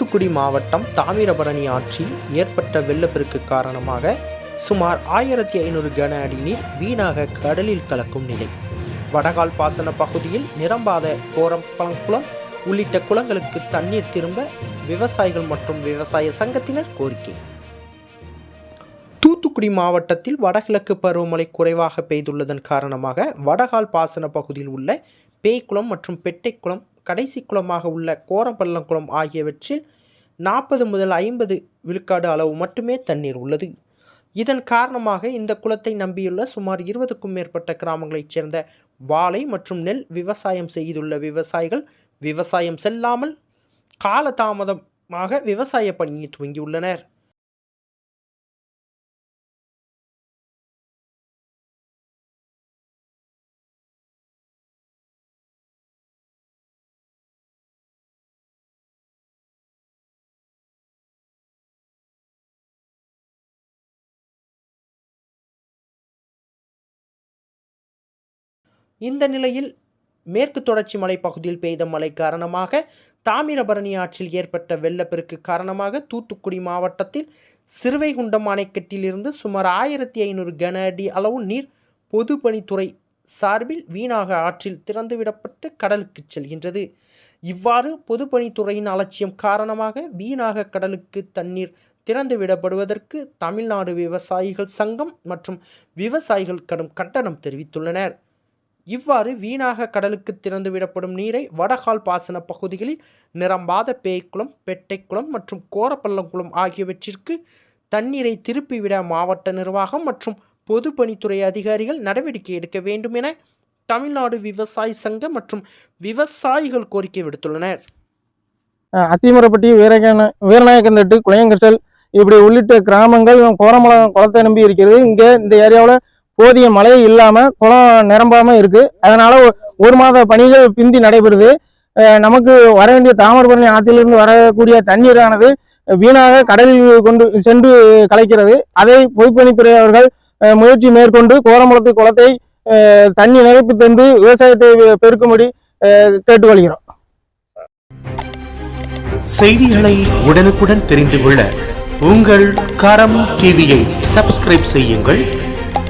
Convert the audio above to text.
தூத்துக்குடி மாவட்டம் தாமிரபரணி ஆற்றில் ஏற்பட்ட வெள்ளப்பெருக்கு காரணமாக சுமார் ஆயிரத்தி ஐநூறு கன அடி நீர் வீணாக கடலில் கலக்கும் நிலை. வடகால் பாசன பகுதியில் நிரம்பாத கோரம்பங்குளம் உள்ளிட்ட குளங்களுக்கு தண்ணீர் திரும்ப விவசாயிகள் மற்றும் விவசாய சங்கத்தினர் கோரிக்கை. தூத்துக்குடி மாவட்டத்தில் வடகிழக்கு பருவமழை குறைவாக பெய்துள்ளதன் காரணமாக வடகால் பாசன பகுதியில் உள்ள பேய்க்குளம் மற்றும் பெட்டைக்குளம் கடைசி குளமாக உள்ள கோரம்பள்ளங்குளம் ஆகியவற்றில் நாற்பது முதல் ஐம்பது விழுக்காடு அளவு மட்டுமே தண்ணீர் உள்ளது. இதன் காரணமாக இந்த குளத்தை நம்பியுள்ள சுமார் இருபதுக்கும் மேற்பட்ட கிராமங்களைச் சேர்ந்த வாழை மற்றும் நெல் விவசாயம் செய்துள்ள விவசாயிகள் விவசாயம் செல்லாமல் காலதாமதமாக விவசாய பணியை துவங்கியுள்ளனர். இந்த நிலையில் மேற்கு தொடர்ச்சி மலைப்பகுதியில் பெய்த மழை காரணமாக தாமிரபரணி ஆற்றில் ஏற்பட்ட வெள்ளப்பெருக்கு காரணமாக தூத்துக்குடி மாவட்டத்தில் சிறுவைகுண்டம் அணைக்கட்டிலிருந்து சுமார் ஆயிரத்தி ஐநூறு கன அடி அளவு நீர் பொதுப்பணித்துறை சார்பில் வீணாக ஆற்றில் திறந்துவிடப்பட்டு கடலுக்கு செல்கின்றது. இவ்வாறு பொதுப்பணித்துறையின் அலட்சியம் காரணமாக வீணாக கடலுக்கு தண்ணீர் திறந்து விடப்படுவதற்கு தமிழ்நாடு விவசாயிகள் சங்கம் மற்றும் விவசாயிகள் கடும் கண்டனம் தெரிவித்துள்ளனர். இவ்வாறு வீணாக கடலுக்கு திறந்து விடப்படும் நீரை வடகால் பாசன பகுதிகளில் நிரம்பாத பேய்க்குளம் பெட்டைக்குளம் மற்றும் கோரப்பள்ளங்குளம் ஆகியவற்றிற்கு தண்ணீரை திருப்பிவிட மாவட்ட நிர்வாகம் மற்றும் பொதுப்பணித்துறை அதிகாரிகள் நடவடிக்கை எடுக்க வேண்டும் என தமிழ்நாடு விவசாய சங்கம் மற்றும் விவசாயிகள் கோரிக்கை விடுத்துள்ளனர். அத்திமரப்பட்டி வீரகன வீரநாயக்கந்தட்டு குளையங்கசல் இப்படி உள்ளிட்ட கிராமங்கள் கோரமலம் குளத்தை நம்பி இருக்கிறது. இங்கே இந்த ஏரியாவில் போதிய மழை இல்லாமல் குளம் நிரம்பாம இருக்கு. அதனால ஒரு மாத பணிகள் பிந்தி நடைபெறுது. நமக்கு வர வேண்டிய தாமிரபரணி ஆற்றிலிருந்து வரக்கூடிய தண்ணீரானது வீணாக கடலில் கொண்டு சென்று கலைக்கிறது. அதை பொதுப்பணித்துறை அவர்கள் முயற்சி மேற்கொண்டு கோரமலத்து குளத்தை தண்ணி நிரப்பி தந்து விவசாயத்தை பெருக்கும்படி கேட்டுக்கொள்கிறோம். செய்திகளை உடனுக்குடன் தெரிந்து கொள்ள உங்கள் கரம் டிவியை சப்ஸ்கிரைப் செய்யுங்கள்.